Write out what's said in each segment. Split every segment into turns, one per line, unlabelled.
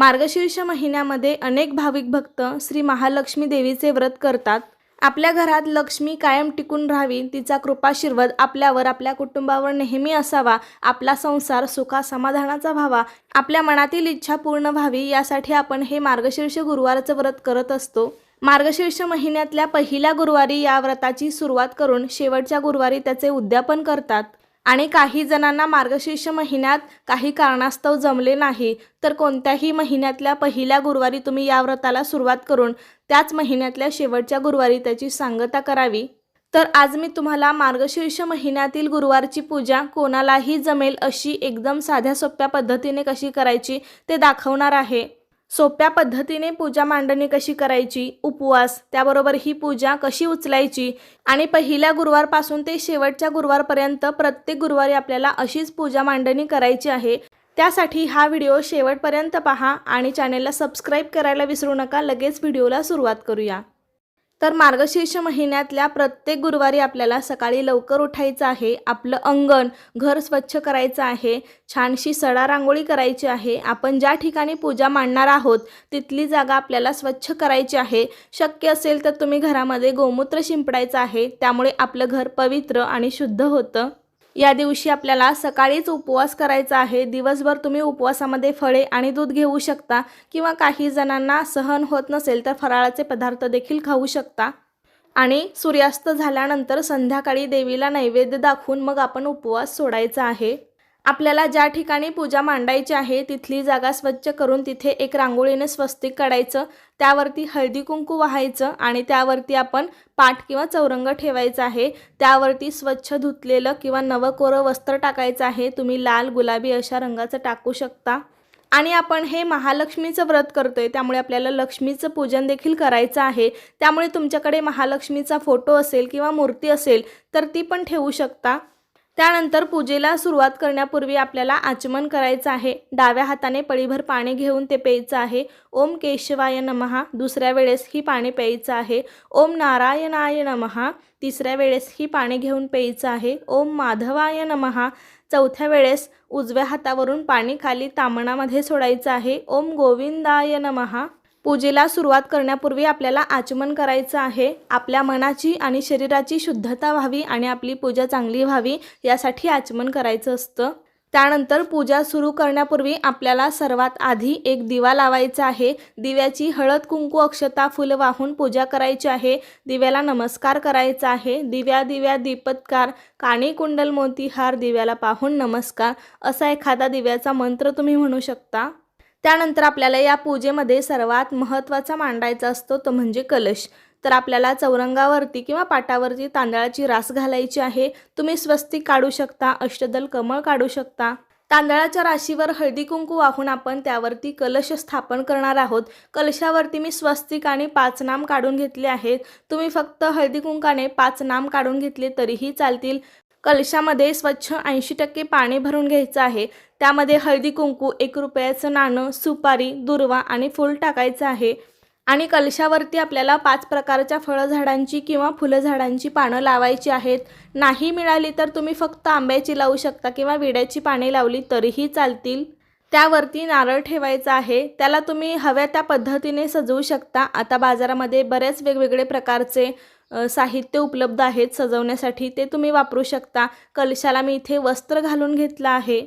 मार्गशीर्ष महिन्यामध्ये अनेक भाविक भक्त श्री महालक्ष्मी देवीचे व्रत करतात. आपल्या घरात लक्ष्मी कायम टिकून राहावी तिचा कृपाशीर्वाद आपल्यावर आपल्या कुटुंबावर नेहमी असावा आपला संसार सुखा समाधानाचा व्हावा आपल्या मनातील इच्छा पूर्ण व्हावी यासाठी आपण हे मार्गशीर्ष गुरुवारचं व्रत करत असतो. मार्गशीर्ष महिन्यातल्या पहिल्या गुरुवारी या व्रताची सुरुवात करून शेवटच्या गुरुवारी त्याचे उद्यापन करतात. आणि काही जणांना मार्गशीर्ष महिन्यात काही कारणास्तव जमले नाही तर कोणत्याही महिन्यातल्या पहिल्या गुरुवारी तुम्ही या व्रताला सुरुवात करून त्याच महिन्यातल्या शेवटच्या गुरुवारी त्याची सांगता करावी. तर आज मी तुम्हाला मार्गशीर्ष महिन्यातील गुरुवारची पूजा कोणालाही जमेल अशी एकदम साध्या सोप्या पद्धतीने कशी करायची ते दाखवणार आहे. सोप्या पद्धतीने पूजा मांडणी कशी करायची उपवास त्याबरोबर ही पूजा कशी उचलायची आणि पहिल्या गुरुवारपासून ते शेवटच्या गुरुवारपर्यंत प्रत्येक गुरुवारी आपल्याला अशीच पूजा मांडणी करायची आहे. त्यासाठी हा व्हिडिओ शेवटपर्यंत पहा आणि चॅनेलला सबस्क्राईब करायला विसरू नका. लगेच व्हिडिओला सुरुवात करूया. तर मार्गशीर्ष महिन्यातल्या प्रत्येक गुरुवारी आपल्याला सकाळी लवकर उठायचं आहे आपलं अंगण घर स्वच्छ करायचं आहे छानशी सडा रांगोळी करायची आहे आपण ज्या ठिकाणी पूजा मांडणार आहोत तिथली जागा आपल्याला स्वच्छ करायची आहे. शक्य असेल तर तुम्ही घरामध्ये गोमूत्र शिंपडायचं आहे त्यामुळे आपलं घर पवित्र आणि शुद्ध होतं. या दिवशी आपल्याला सकाळीच उपवास करायचा आहे. दिवसभर तुम्ही उपवासामध्ये फळे आणि दूध घेऊ शकता किंवा काही जणांना सहन होत नसेल तर फराळाचे पदार्थ देखील खाऊ शकता. आणि सूर्यास्त झाल्यानंतर संध्याकाळी देवीला नैवेद्य दाखवून मग आपण उपवास सोडायचा आहे. आपल्याला ज्या ठिकाणी पूजा मांडायची आहे तिथली जागा स्वच्छ करून तिथे एक रांगोळीने स्वस्तिक काढायचं त्यावरती हळदी कुंकू वाहायचं आणि त्यावरती आपण पाठ किंवा चौरंग ठेवायचा आहे. त्यावरती स्वच्छ धुतलेलं किंवा नवं कोरं वस्त्र टाकायचं आहे. तुम्ही लाल गुलाबी अशा रंगाचं टाकू शकता. आणि आपण हे महालक्ष्मीचं व्रत करतोय त्यामुळे आपल्याला लक्ष्मीचं पूजन देखील करायचं आहे. त्यामुळे तुमच्याकडे महालक्ष्मीचा फोटो असेल किंवा मूर्ती असेल तर ती पण ठेवू शकता. त्यानंतर पूजेला सुरुवात करण्यापूर्वी आपल्याला आचमन करायचं आहे. डाव्या हाताने पळीभर पाणी घेऊन ते प्यायचं आहे. ओम केशवाय नमहा दुसऱ्या वेळेस ही पाणी प्यायचं आहे. ओम नारायणाय नमहा तिसऱ्या वेळेस ही पाणी घेऊन प्यायचं आहे. ओम माधवाय नमहा चौथ्या वेळेस उजव्या हातावरून पाणी खाली तामणामध्ये सोडायचं आहे. ओम गोविंदाय नमहा पूजेला सुरुवात करण्यापूर्वी आपल्याला आचमन करायचं आहे. आपल्या मनाची आणि शरीराची शुद्धता व्हावी आणि आपली पूजा चांगली व्हावी यासाठी आचमन करायचं असतं. त्यानंतर पूजा सुरू करण्यापूर्वी आपल्याला सर्वात आधी एक दिवा लावायचा आहे. दिव्याची हळद कुंकू अक्षता फुलं वाहून पूजा करायची आहे. दिव्याला नमस्कार करायचा आहे. दिव्या दिव्या दीपत्कार काणी कुंडल मोतीहार दिव्याला पाहून नमस्कार असा एखादा दिव्याचा मंत्र तुम्ही म्हणू शकता. त्यानंतर आपल्याला या पूजेमध्ये सर्वात महत्त्वाचा मांडायचा असतो तो म्हणजे कलश. तर आपल्याला चौरंगावरती किंवा पाटावरती तांदळाची रास घालायची आहे. तुम्ही स्वस्तिक काढू शकता अष्टदल कमळ काढू शकता. तांदळाच्या राशीवर हळदी कुंकू वाहून आपण त्यावरती कलश स्थापन करणार आहोत. कलशावरती मी स्वस्तिक आणि पाच नाम काढून घेतले आहेत. तुम्ही फक्त हळदी कुंकाने पाच नाम काढून घेतले तरीही चालतील. कलशामध्ये स्वच्छ ऐंशी टक्के पाणी भरून घ्यायचं आहे. त्यामध्ये हळदी कुंकू एक रुपयाचं नाणं सुपारी दुर्वा आणि फूल टाकायचं आहे. आणि कलशावरती आपल्याला पाच प्रकारच्या फळझाडांची किंवा फुलझाडांची पानं लावायची आहेत. नाही मिळाली तर तुम्ही फक्त आंब्याची लावू शकता किंवा विड्याची पाने लावली तरीही चालतील. त्यावरती नारळ ठेवायचा आहे. त्याला तुम्ही हव्या त्या पद्धतीने सजवू शकता. आता बाजारामध्ये बरेच वेगवेगळे प्रकारचे साहित्य उपलब्ध आहेत सजवण्यासाठी ते तुम्ही वापरू शकता. कलशाला मी इथे वस्त्र घालून घेतलं आहे.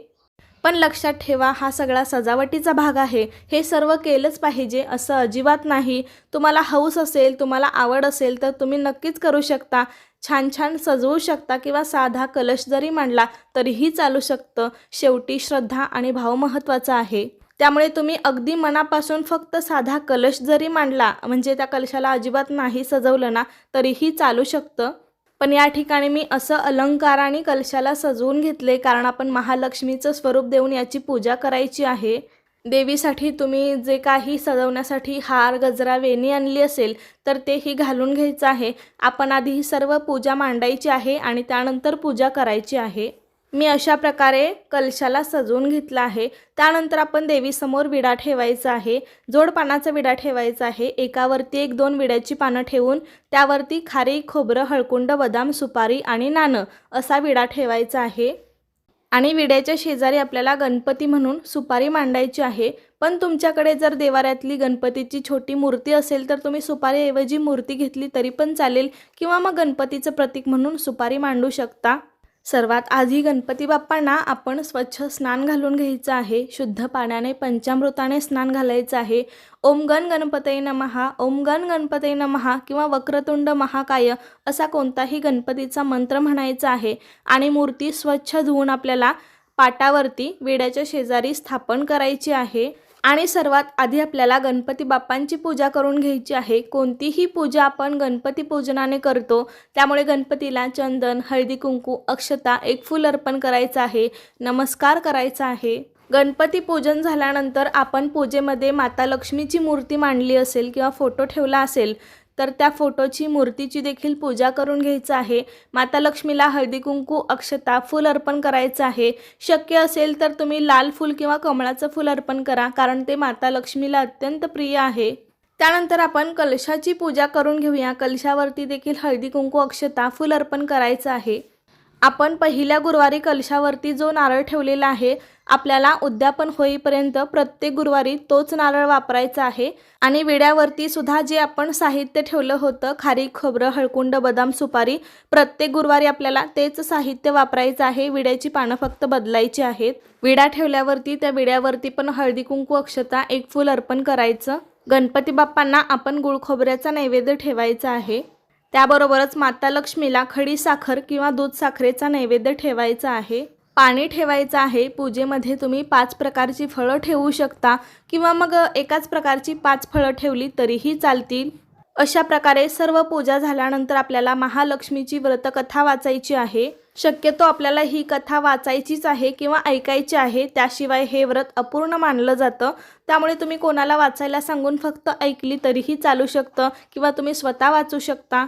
पण लक्षात ठेवा हा सगळा सजावटीचा भाग आहे. हे सर्व केलंच पाहिजे असं अजिबात नाही. तुम्हाला हौस असेल तुम्हाला आवड असेल तर तुम्ही नक्कीच करू शकता. छान छान सजवू शकता किंवा साधा कलश जरी मांडला तरीही चालू शकतं. शेवटी श्रद्धा आणि भाव महत्त्वाचा आहे. त्यामुळे तुम्ही अगदी मनापासून फक्त साधा कलश जरी मांडला म्हणजे त्या कलशाला अजिबात नाही सजवलं ना तरीही चालू शकतं. पण या ठिकाणी मी असं अलंकाराने कलशाला सजवून घेतले कारण आपण महालक्ष्मीचं स्वरूप देऊन याची पूजा करायची आहे. देवीसाठी तुम्ही जे काही सजवण्यासाठी हार गजरा वेणी आणली असेल तर तेही घालून घ्यायचं आहे. आपण आधी ही सर्व पूजा मांडायची आहे आणि त्यानंतर पूजा करायची आहे. मी अशा प्रकारे कलशाला सजवून घेतला आहे. त्यानंतर आपण देवीसमोर विडा ठेवायचा आहे. जोडपानाचा विडा ठेवायचा आहे. एकावरती एक दोन विड्याची पानं ठेवून त्यावरती खारी खोबरं हळकुंड बदाम सुपारी आणि नाणं असा विडा ठेवायचा आहे. आणि विड्याच्या शेजारी आपल्याला गणपती म्हणून सुपारी मांडायची आहे. पण तुमच्याकडे जर देवाऱ्यातली गणपतीची छोटी मूर्ती असेल तर तुम्ही सुपारीऐवजी मूर्ती घेतली तरी पण चालेल किंवा मग गणपतीचं प्रतीक म्हणून सुपारी मांडू शकता. सर्वात आधी गणपती बाप्पांना आपण स्वच्छ स्नान घालून घ्यायचं आहे. शुद्ध पाण्याने पंचामृताने स्नान घालायचं आहे. ओम गण गणपतये नमहा ओम गण गणपतये नमहा किंवा वक्रतुंड महाकाय असा कोणताही गणपतीचा मंत्र म्हणायचा आहे. आणि मूर्ती स्वच्छ धुवून आपल्याला पाटावरती वेड्याच्या शेजारी स्थापन करायची आहे. आणि सर्वात आधी आपल्याला गणपती बाप्पांची पूजा करून घ्यायची आहे. कोणतीही पूजा आपण गणपती पूजनाने करतो. त्यामुळे गणपतीला चंदन हळदी कुंकू अक्षता एक फूल अर्पण करायचं आहे. नमस्कार करायचा आहे. गणपती पूजन झाल्यानंतर आपण पूजेमध्ये माता लक्ष्मीची मूर्ती मांडली असेल किंवा फोटो ठेवला असेल तर त्या फोटोची मूर्तीची देखील पूजा करून घ्यायचं आहे. माता लक्ष्मीला हळदी कुंकू अक्षता फूल अर्पण करायचं आहे. शक्य असेल तर तुम्ही लाल फूल किंवा कमळाचं फूल अर्पण करा कारण ते माता लक्ष्मीला अत्यंत प्रिय आहे. त्यानंतर आपण कलशाची पूजा करून घेऊया. कलशावरती देखील हळदी कुंकू अक्षता फूल अर्पण करायचं आहे. आपण पहिल्या गुरुवारी कलशावरती जो नारळ ठेवलेला आहे आपल्याला उद्यापन होईपर्यंत प्रत्येक गुरुवारी तोच नारळ वापरायचा आहे. आणि विड्यावरती सुद्धा जे आपण साहित्य ठेवलं होतं खारी खोबरं हळकुंड बदाम सुपारी प्रत्येक गुरुवारी आपल्याला तेच साहित्य वापरायचं आहे. विड्याची पानं फक्त बदलायची आहेत. विडा ठेवल्यावरती त्या विड्यावरती पण हळदी कुंकू अक्षता एक फूल अर्पण करायचं. गणपती बाप्पांना आपण गुळ खोबऱ्याचा नैवेद्य ठेवायचा आहे. त्याबरोबरच माता लक्ष्मीला खडी साखर किंवा दूध साखरेचा नैवेद्य ठेवायचा आहे. पाणी ठेवायचं आहे. पूजेमध्ये तुम्ही पाच प्रकारची फळं ठेवू शकता किंवा मग एकाच प्रकारची पाच फळं ठेवली तरीही चालतील. अशा प्रकारे सर्व पूजा झाल्यानंतर आपल्याला महालक्ष्मीची व्रतकथा वाचायची आहे. शक्यतो आपल्याला ही कथा वाचायचीच आहे किंवा ऐकायची आहे. त्याशिवाय हे व्रत अपूर्ण मानलं जातं. त्यामुळे तुम्ही कोणाला वाचायला सांगून फक्त ऐकली तरीही चालू शकतं किंवा तुम्ही स्वतः वाचू शकता.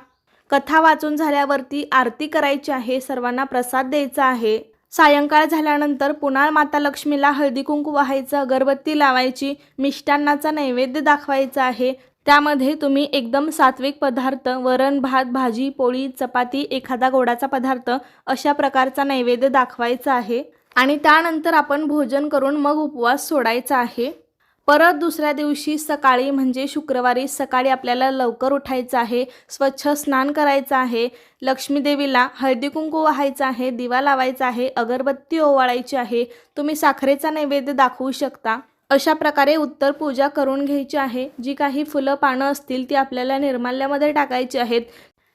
कथा वाचून झाल्यावरती आरती करायची आहे सर्वांना प्रसाद द्यायचा आहे. सायंकाळ झाल्यानंतर पुन्हा माता लक्ष्मीला हळदी कुंकू वाहायचं अगरबत्ती लावायची मिष्टान्नाचा नैवेद्य दाखवायचा आहे. त्यामध्ये तुम्ही एकदम सात्विक पदार्थ वरण भात भाजी पोळी चपाती एखादा गोडाचा पदार्थ अशा प्रकारचा नैवेद्य दाखवायचा आहे. आणि त्यानंतर आपण भोजन करून मग उपवास सोडायचा आहे. परत दुसऱ्या दिवशी सकाळी म्हणजे शुक्रवारी सकाळी आपल्याला लवकर उठायचं आहे स्वच्छ स्नान करायचं आहे लक्ष्मीदेवीला हळदीकुंकू हळदी कुंकू वाहायचं आहे दिवा लावायचा आहे अगरबत्ती ओवाळायची आहे तुम्ही साखरेचा नैवेद्य दाखवू शकता. अशा प्रकारे उत्तर पूजा करून घ्यायची आहे. जी काही फुलं पानं असतील ती आपल्याला निर्माल्यामध्ये टाकायची आहेत.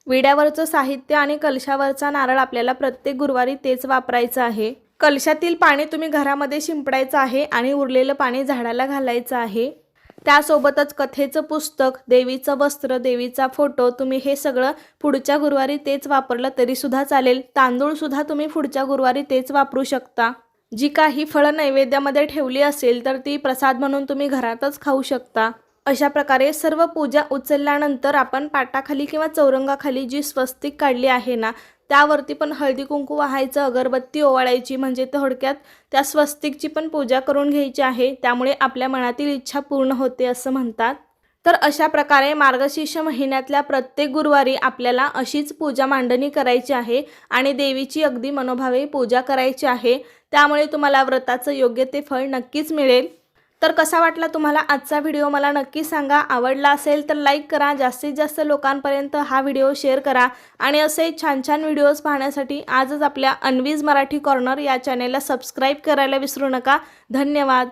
विड्यावरचं साहित्य आणि कलशावरचा नारळ आपल्याला प्रत्येक गुरुवारी तेच वापरायचं आहे. कलशातील पाणी तुम्ही घरामध्ये शिंपडायचं आहे आणि उरलेलं पाणी झाडाला घालायचं आहे. त्यासोबतच कथेचं पुस्तक देवीचं वस्त्र देवीचा फोटो तुम्ही हे सगळं पुढच्या गुरुवारी तेच वापरलं तरीसुद्धा चालेल. तांदूळसुद्धा तुम्ही पुढच्या गुरुवारी तेच वापरू शकता. जी काही फळं नैवेद्यामध्ये ठेवली असेल तर ती प्रसाद म्हणून तुम्ही घरातच खाऊ शकता. अशा प्रकारे सर्व पूजा उचलल्यानंतर आपण पाटाखाली किंवा चौरंगाखाली जी स्वस्तिक काढली आहे ना त्यावरती पण हळदी कुंकू वाहायचं अगरबत्ती ओवाळायची म्हणजे थोडक्यात त्या स्वस्तिकची पण पूजा करून घ्यायची आहे. त्यामुळे आपल्या मनातील इच्छा पूर्ण होते असं म्हणतात. तर अशा प्रकारे मार्गशीर्ष महिन्यातल्या प्रत्येक गुरुवारी आपल्याला अशीच पूजा मांडणी करायची आहे आणि देवीची अगदी मनोभावे पूजा करायची आहे. त्यामुळे तुम्हाला व्रताचं योग्य ते फळ नक्कीच मिळेल. तर कसा वाटला तुम्हाला आजचा व्हिडिओ? मला नक्की सांगा. आवडला असेल तर लाईक करा. जास्तीत जास्त लोकांपर्यंत हा व्हिडिओ शेअर करा. आणि असे छान छान व्हिडिओज पाहण्यासाठी आजच आपल्या अनवीज मराठी कॉर्नर या चॅनेलला सबस्क्राईब करायला विसरू नका. धन्यवाद.